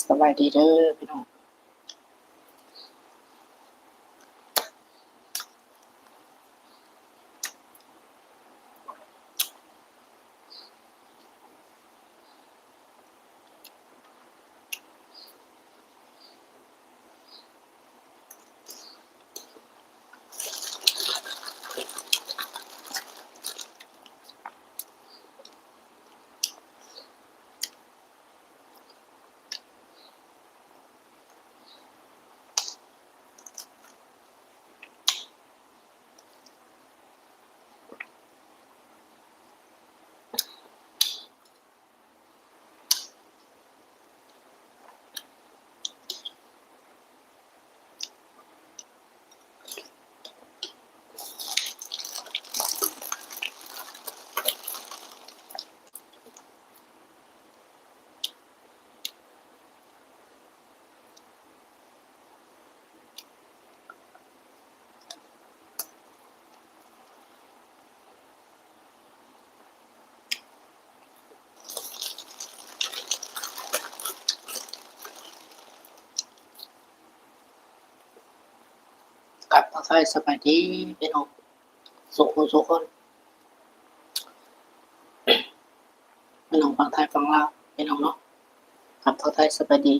สบายดีเด้อพี่น้องายสบายดีเป็นองสุขสุขคนเป็นองฟังไทยฟังลาวเป็นองเนาะครับทักทายสบายดี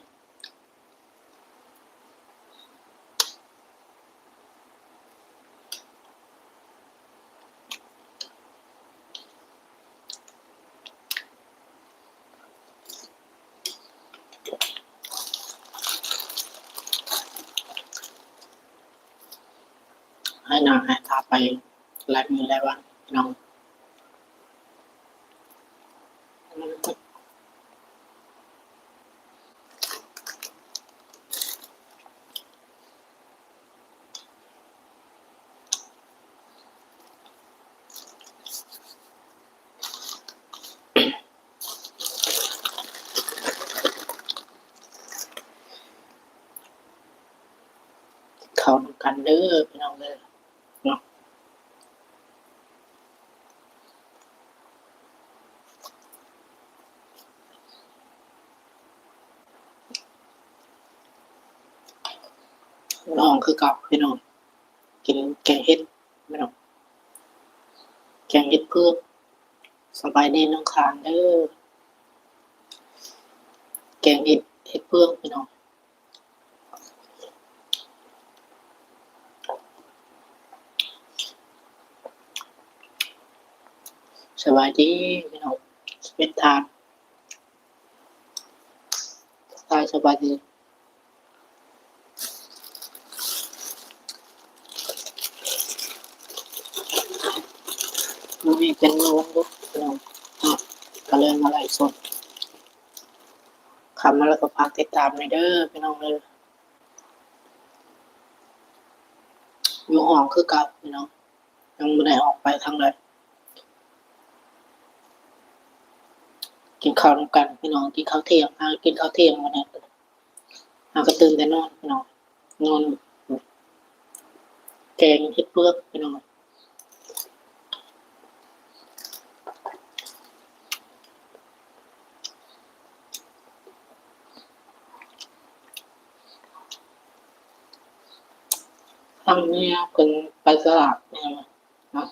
ให้นางให้ตาไปหลายมือหลายวันน้องเข้านำกันเด้อพี่น้องเด้อเนาะน้อง คือเก่าพี่น้องกินแกงเห็ดพี่น้องแกงเห็ดเพื่อสบายดีน้องขานเด้อแกงเห็ดเห็ดเพื่อพี่น้องสบายดีพี่น้องเป็นทางสบายสบายดีมันมีเป็นมือวันลุกพี่น้องอะก็ เลยมาไล่สดคำมาแล้วก็พักติดตามในเด้อพี่น้องเลยอยู่ห้องคือเก่าพี่น้องยังไม่ได้ออกไปทางใดกินข้าวกันพี่น้องกินข้าวเที่ยงอากินข้าวเที่ยงวันนี้อาก็ตื่นแต่นอนพี่น้องนอนแกงเห็ดเปลือกพี่น้อง ทางนี้เป็นไปตลาดเนี่ยนะ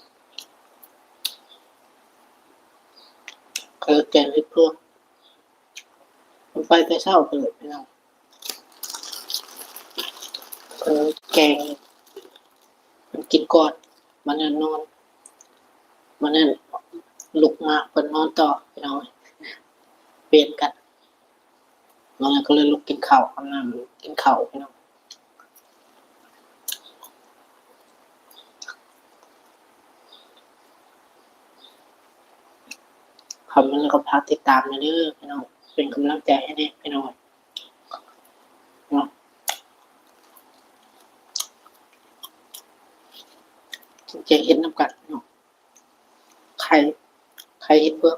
ก็แกงเห็ดเปลือนไปแต่เช้าเลยพี่น้องเอแกงมันกินก่อนมันนั่นนอนมันนั่นลุกมาเปิดนอนต่อพี่น้องเปลี่ยนกันแล้วก็เลยลุกกินข้าวอาบน้ำกินข้าวพี่น้อ อมเมนั้วก็พักติดตามนะเด้อพี่น้องเป็นกำลังใจให้เด็กพี่น้องเนาะจะเห็นน้ำกัดเนาะใคร ใครเห็นเพื่อ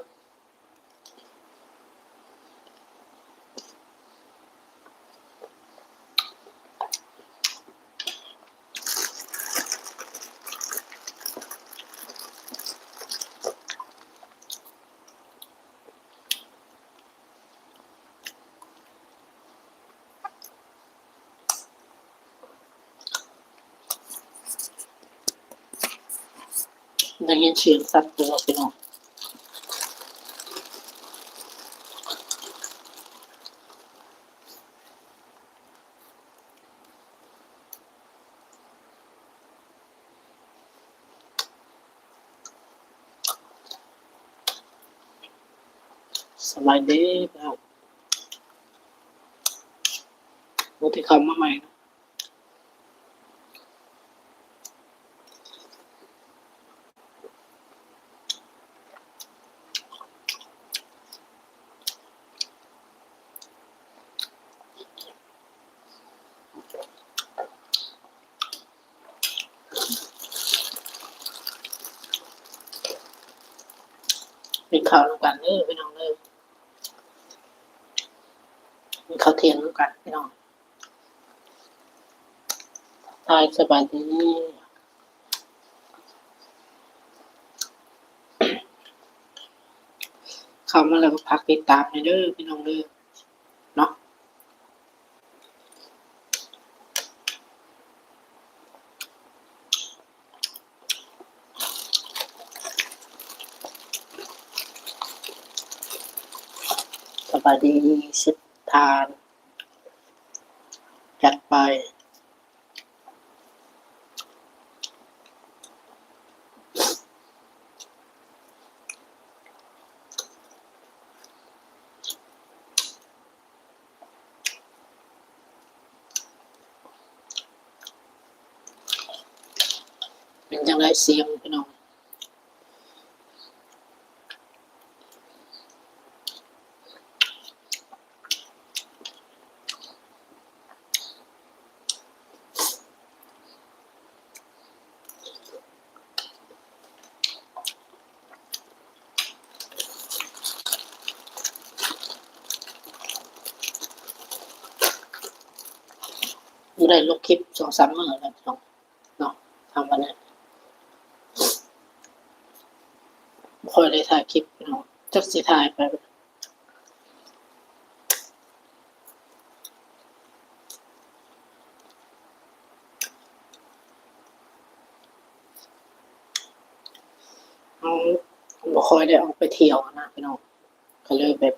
ได้ยินเสียงสัตว์ตัวพี่น้องสบายดีพี่น้องรู้ที่คำมาใหม่นะ ข้าวน้ำกันเออพี่น้องเออมีข้าวเทียนน้ำกันพี่น้องตายสบายดีเข้ามาแล้วก็พักติดตามในเด้อพี่น้องเด้อเนาะส บายดีสิบทาน จัดไป เป็นจังไรเสียงพี่น้อง ไม่ได้ลงคลิปสองสามมื้อแล้วพี่น้องเนาะทำวันนี้บ่ค่อยได้ถ่ายคลิปพี่น้องจักสิถ่ายไปเอาบ่คอยได้ออกไปเที่ยวนะพี่น้องก็เลยแบบ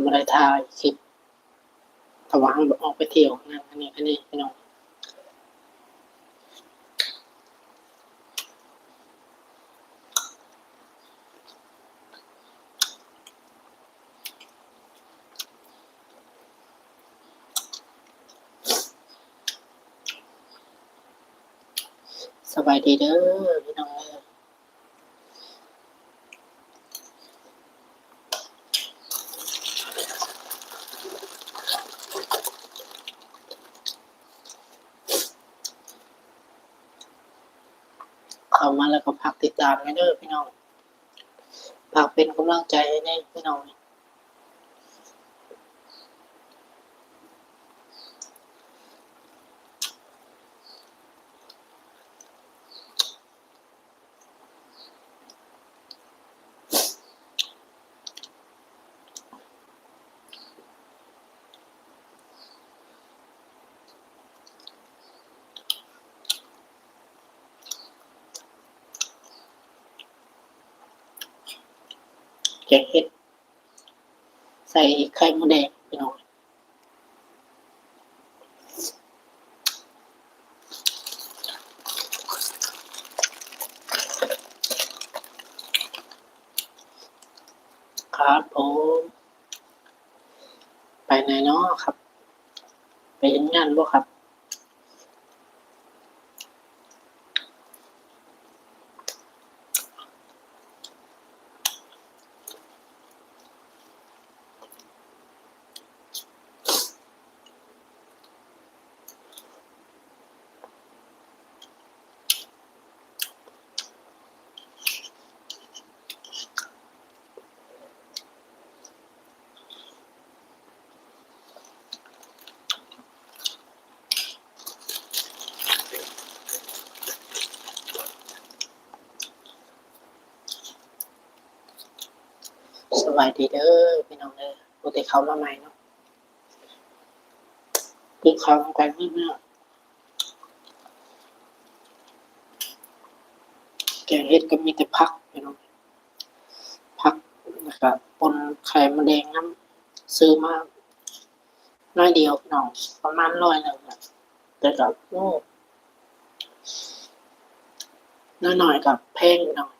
ไม่ได้ถ่ายคลิป ถ้าว่างแบบออกไปเที่ยวนั่นอันนี้อันนี้พี่น้องสบายดีเด้อพี่น้องเด้อเข้ามาแล้วก็พัก ตามกันเด้อพี่น้องฝากเป็นกำลังใจให้แน่พี่น้อง แกงเห็ด ใส่ไข่มดแดงพี่น้องครับผมไปไหนเนาะครับ ไปเห็นงานบ่ครับ สบายดีเด้อพี่น้องเด้อปกติเขามาใหม่เนาะกินข้าวกันเมื่อแกงเห็ดก็มีแต่พักพี่น้องพักนะครับปนไข่มะแดงน้ำซื้อมาน้อยเดียวพี่น้องประมาณร้อยหนึ่งนะแต่กับโอ้น้อยๆกับแพงพี่น้อง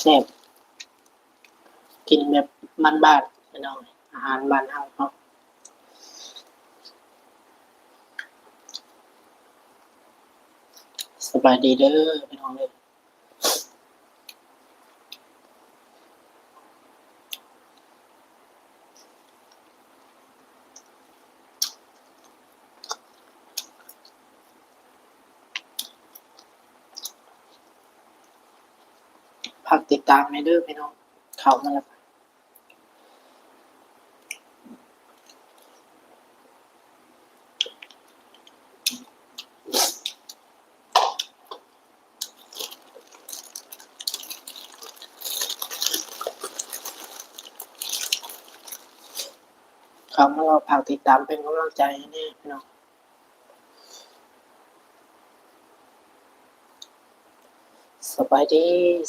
แซ่บกินแบบบ้านๆพี่น้องอาหารบ้านเฮาเนาะสบายดีเด้อพี่น้องเลยพัก ตามในเด้อพี่น้องเขามาแล้วเขามาเราพักติดตามเป็นกำลังใจให้แน่พี่น้อง บายดี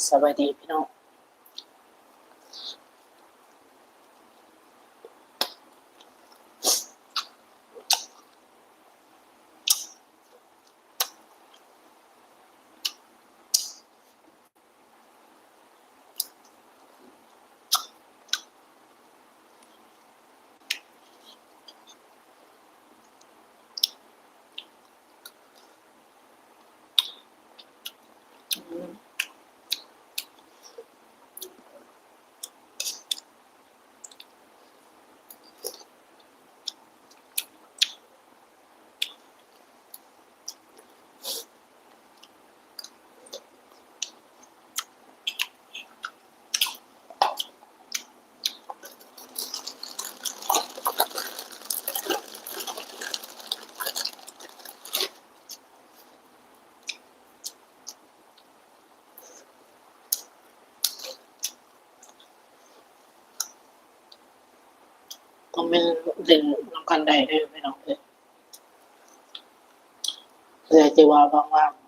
สบายดีพี่น้อง ก็ไม่เล่นน้ำกันได้เด้อพี่น้องเลยเลยจะว่าว่างๆ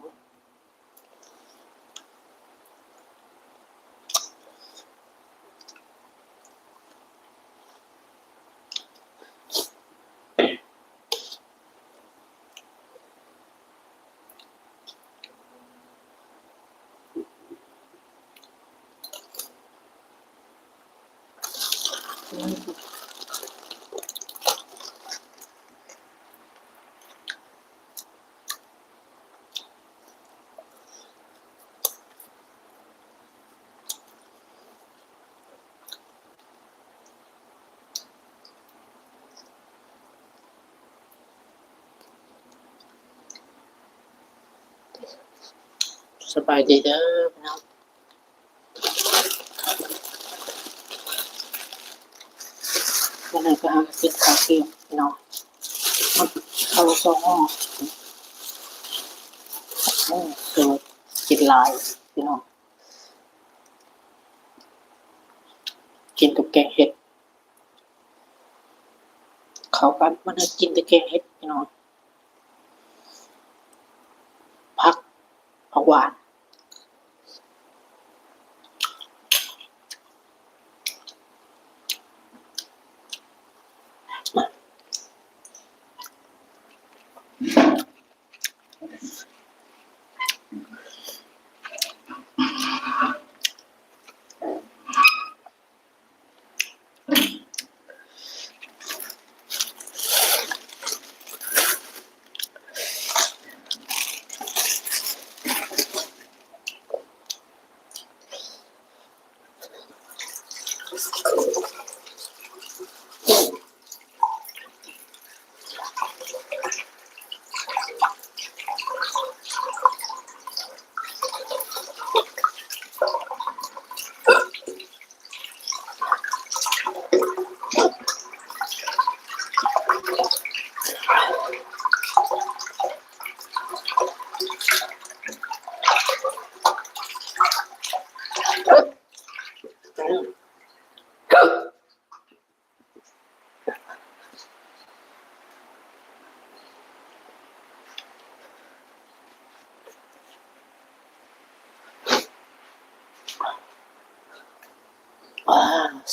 สบายดีเด้อพี่น้องวันนี้ก็หากินข้าวเที่ยงพี่น้องมันเข้าซองอ้อโอ้เกิดกินหลายพี่น้องกินกับแกงเห็ด เขากันมันให้กินแต่แกงเห็ดพี่น้องพักผักหวาน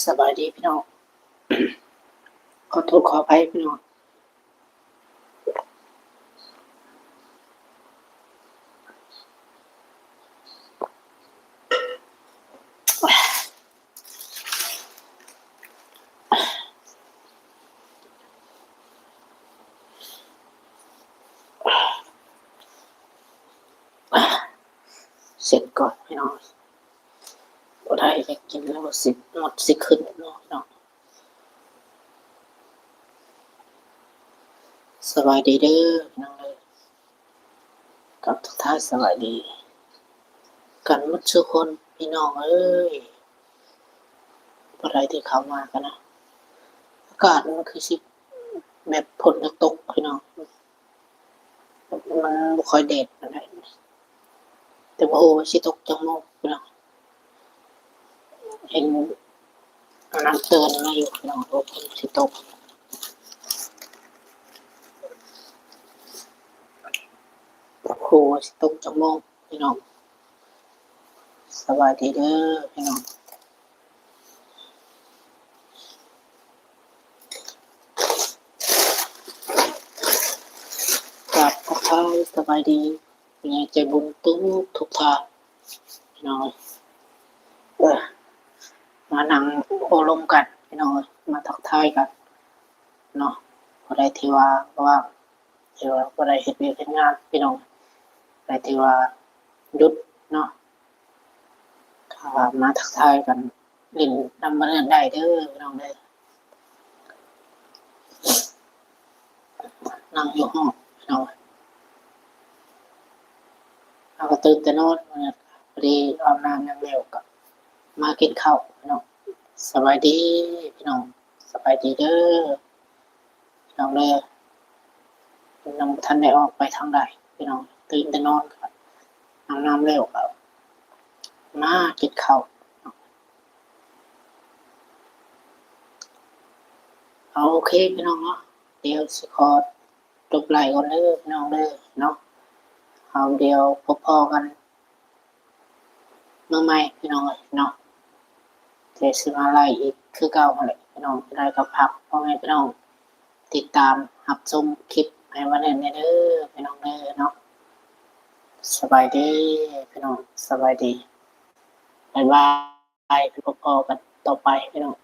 สบายดีพี่น้อง ขอโทษขออภัยพี่น้องเสร็จก่อนพี่น้องบ่ได้จะกินแล้วสิ หมดสิขึ้นเนาะพี่น้องสบายดีเด้อพี่น้องเลยกับทุกท่านสบายดี กันหมดทุกคนพี่น้องเอ้ยบ่ได้ที่เขามากันนะอากาศมันคือสิแบบฝนจะตกพี่น้องมันบ่ค่อยแดดปานใดแต่ว่าโอ้ชิตกจังโมกพี่น้องเห็น น้ำเตือนมาอยู่น้องโอ้ชิตกโอ้ชิตกจังโมกพี่น้องสวัสดีเด้อพี่น้องกลับทักทายสบายดีเป็นไงใจบุญทุกทุกทางพี่น้องเออ มานั่งโอลมกันพี่น้องมาทักทายกันเนาะพอได้ที่ว่าว่าที่ว่าพอได้เห็นวียกเห็นงานพี่น้องได้ที่ว่าหยุดเนาะถ้ามาทักทายกันลินนำมาเรื่องได้เด้อพี่น้องเด้อนั่งอยู่ห้องพี่น้องเราก็ตื่นแต่นอนเนี่ยพอดีอาบน้ำยังเร็วกับมากินข้าวพี่น้อง สบายดีพี่น้องสบายดีเด้อพี่น้องเด้อน้องท่านได้ออกไปทางใดพี่น้องตื่นแต่นอนครับอาบน้ำเร็วกับมากินข้าวเอาโอเคพี่น้องเนาะเดี๋ยวสิขอจบไลน์ก่อนเด้อพี่น้องเด้อเนาะเอาเดียวพอๆกันเมื่อไม่พี่น้องเนาะ เทสมาไล่อีกคือเก่าหั่นแหลยพี่น้องได้กับพักพ่อแม่พี่น้องติดตามหับชมคลิปในวันนี้เด้อพี่น้องเด้อเนาะสบายดีพี่น้องสบายดีบายบายพี่พ่อกันต่อไปพี่น้อง